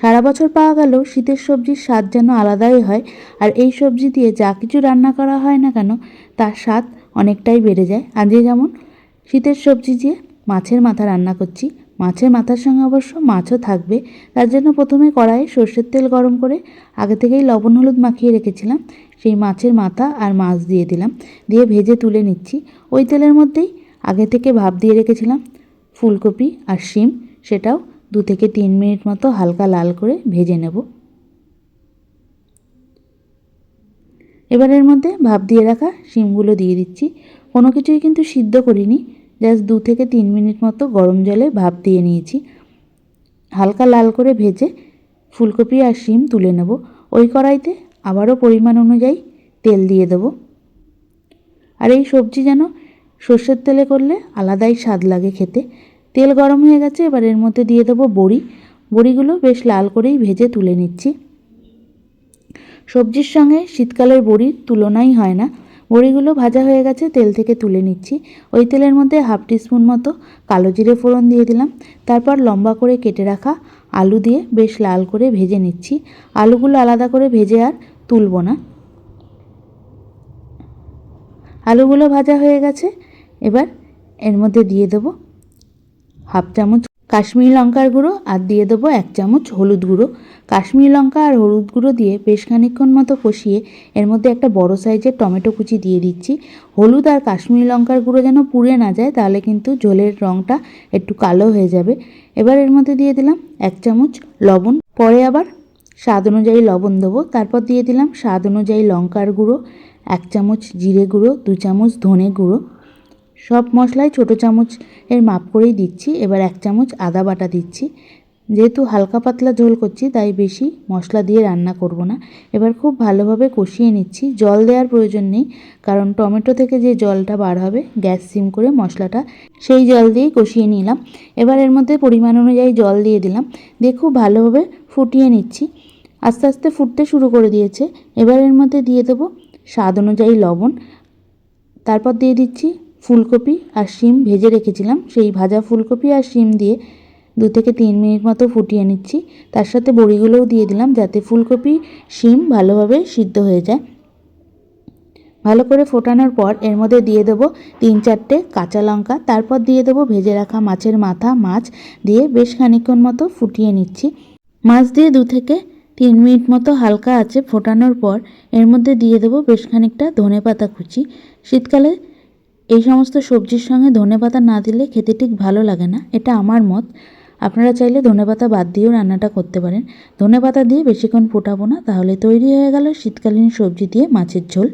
সারা বছর পাওয়া গেলেও শীতের সবজির স্বাদ যেন আলাদাই হয়, আর এই সবজি দিয়ে যা কিছু রান্না করা হয় না কেন, তার স্বাদ অনেকটাই বেড়ে যায়। আজকে যেমন, শীতের সবজি দিয়ে মাছের মাথা রান্না করছি। মাছের মাথার সঙ্গে অবশ্য মাছও থাকবে। তার জন্য প্রথমে কড়াইয়ে সর্ষের তেল গরম করে আগে থেকেই লবণ হলুদ মাখিয়ে রেখেছিলাম। সেই মাছের মাথা আর মাছ দিয়ে দিলাম। দিয়ে ভেজে তুলে নিচ্ছি। ওই তেলের মধ্যেই আগে থেকে ভাপ দিয়ে রেখেছিলাম ফুলকপি আর শিম। সেটাও দু থেকে তিন মিনিট মতো হালকা লাল করে ভেজে নেব। এবার এর মধ্যে ভাপ দিয়ে রাখা শিমগুলো দিয়ে দিচ্ছি। কোনো কিছুই কিন্তু সিদ্ধ করিনি, জাস্ট দু থেকে তিন মিনিট মতো গরম জলে ভাপ দিয়ে নিয়েছি। হালকা লাল করে ভেজে ফুলকপি আর শিম তুলে নেব। ওই কড়াইতে আবারও পরিমাণ অনুযায়ী তেল দিয়ে দেবো। আর এই সবজি যেন সর্ষের তেলে করলে আলাদাই স্বাদ লাগে খেতে। তেল গরম হয়ে গেছে, এবার এর মধ্যে দিয়ে দেবো বড়ি। বড়িগুলো বেশ লাল করেই ভেজে তুলে নিচ্ছি। সবজির সঙ্গে শীতকালের বড়ির তুলনাই হয় না। বড়িগুলো ভাজা হয়ে গেছে, তেল থেকে তুলে নিচ্ছি। ওই তেলের মধ্যে হাফ টিস্পুন মতো কালো জিরে ফোড়ন দিয়ে দিলাম। তারপর লম্বা করে কেটে রাখা আলু দিয়ে বেশ লাল করে ভেজে নিচ্ছি। আলুগুলো আলাদা করে ভেজে আর তুলব না। আলুগুলো ভাজা হয়ে গেছে, এবার এর মধ্যে দিয়ে দেবো হাফ চামচ কাশ্মীরি লঙ্কার গুঁড়ো আর দিয়ে দেবো এক চামচ হলুদ গুঁড়ো। কাশ্মীরি লঙ্কা আর হলুদ গুঁড়ো দিয়ে বেশ খানিক্ষণ মতো কষিয়ে এর মধ্যে একটা বড় সাইজের টমেটো কুচি দিয়ে দিচ্ছি। হলুদ আর কাশ্মীরি লঙ্কার গুঁড়ো যেন পুড়ে না যায়, তাহলে কিন্তু ঝোলের রঙটা একটু কালো হয়ে যাবে। এবার এর মধ্যে দিয়ে দিলাম এক চামচ লবণ। পরে আবার স্বাদ অনুযায়ী লবণ দেবো। তারপর দিয়ে দিলাম স্বাদ অনুযায়ী লঙ্কার গুঁড়ো, এক চামচ জিরে গুঁড়ো, দু চামচ ধনে গুঁড়ো। সব মশলাই ছোটো চামচ এর মাপ করেই দিচ্ছি। এবার এক চামচ আদা বাটা দিচ্ছি। যেহেতু হালকা পাতলা ঝোল করছি, তাই বেশি মশলা দিয়ে রান্না করব না। এবার খুব ভালোভাবে কষিয়ে নিচ্ছি। জল দেওয়ার প্রয়োজন নেই, কারণ টমেটো থেকে যে জলটা বার হবে, গ্যাস সিম করে মশলাটা সেই জল দিয়েই কষিয়ে নিলাম। এবার এর মধ্যে পরিমাণ অনুযায়ী জল দিয়ে দিলাম। দিয়ে খুব ভালোভাবে ফুটিয়ে নিচ্ছি। আস্তে আস্তে ফুটতে শুরু করে দিয়েছে। এবার এর মধ্যে দিয়ে দেবো স্বাদ অনুযায়ী লবণ। তারপর দিয়ে দিচ্ছি ফুলকপি আর শিম ভেজে রেখেছিলাম। সেই ভাজা ফুলকপি আর শিম দিয়ে দু থেকে তিন মিনিট মতো ফুটিয়ে নিচ্ছি। তার সাথে বড়িগুলোও দিয়ে দিলাম যাতে ফুলকপি, শিম ভালোভাবে সিদ্ধ হয়ে যায়। ভালো করে ফোটানোর পর এর মধ্যে দিয়ে দেবো তিন চারটে কাঁচা লঙ্কা। তারপর দিয়ে দেবো ভেজে রাখা মাছের মাথা, মাছ দিয়ে বেশ খানিক্ষণ মতো ফুটিয়ে নিচ্ছি। মাছ দিয়ে দু থেকে তিন মিনিট মতো হালকা আছে ফোটানোর পর এর মধ্যে দিয়ে দেবো বেশ খানিকটা ধনে পাতা কুচি। শীতকালে এই সমস্ত সবজির সঙ্গে ধনে পাতা না দিলে খেতে ঠিক ভালো লাগে না, এটা আমার মত। আপনারা চাইলে ধনে পাতা বাদ দিয়েও রান্নাটা করতে পারেন। ধনে পাতা দিয়ে বেশিক্ষণ ফোটাবো না, তাহলে তৈরি হয়ে গেল শীতকালীন সবজি দিয়ে মাছের ঝোল।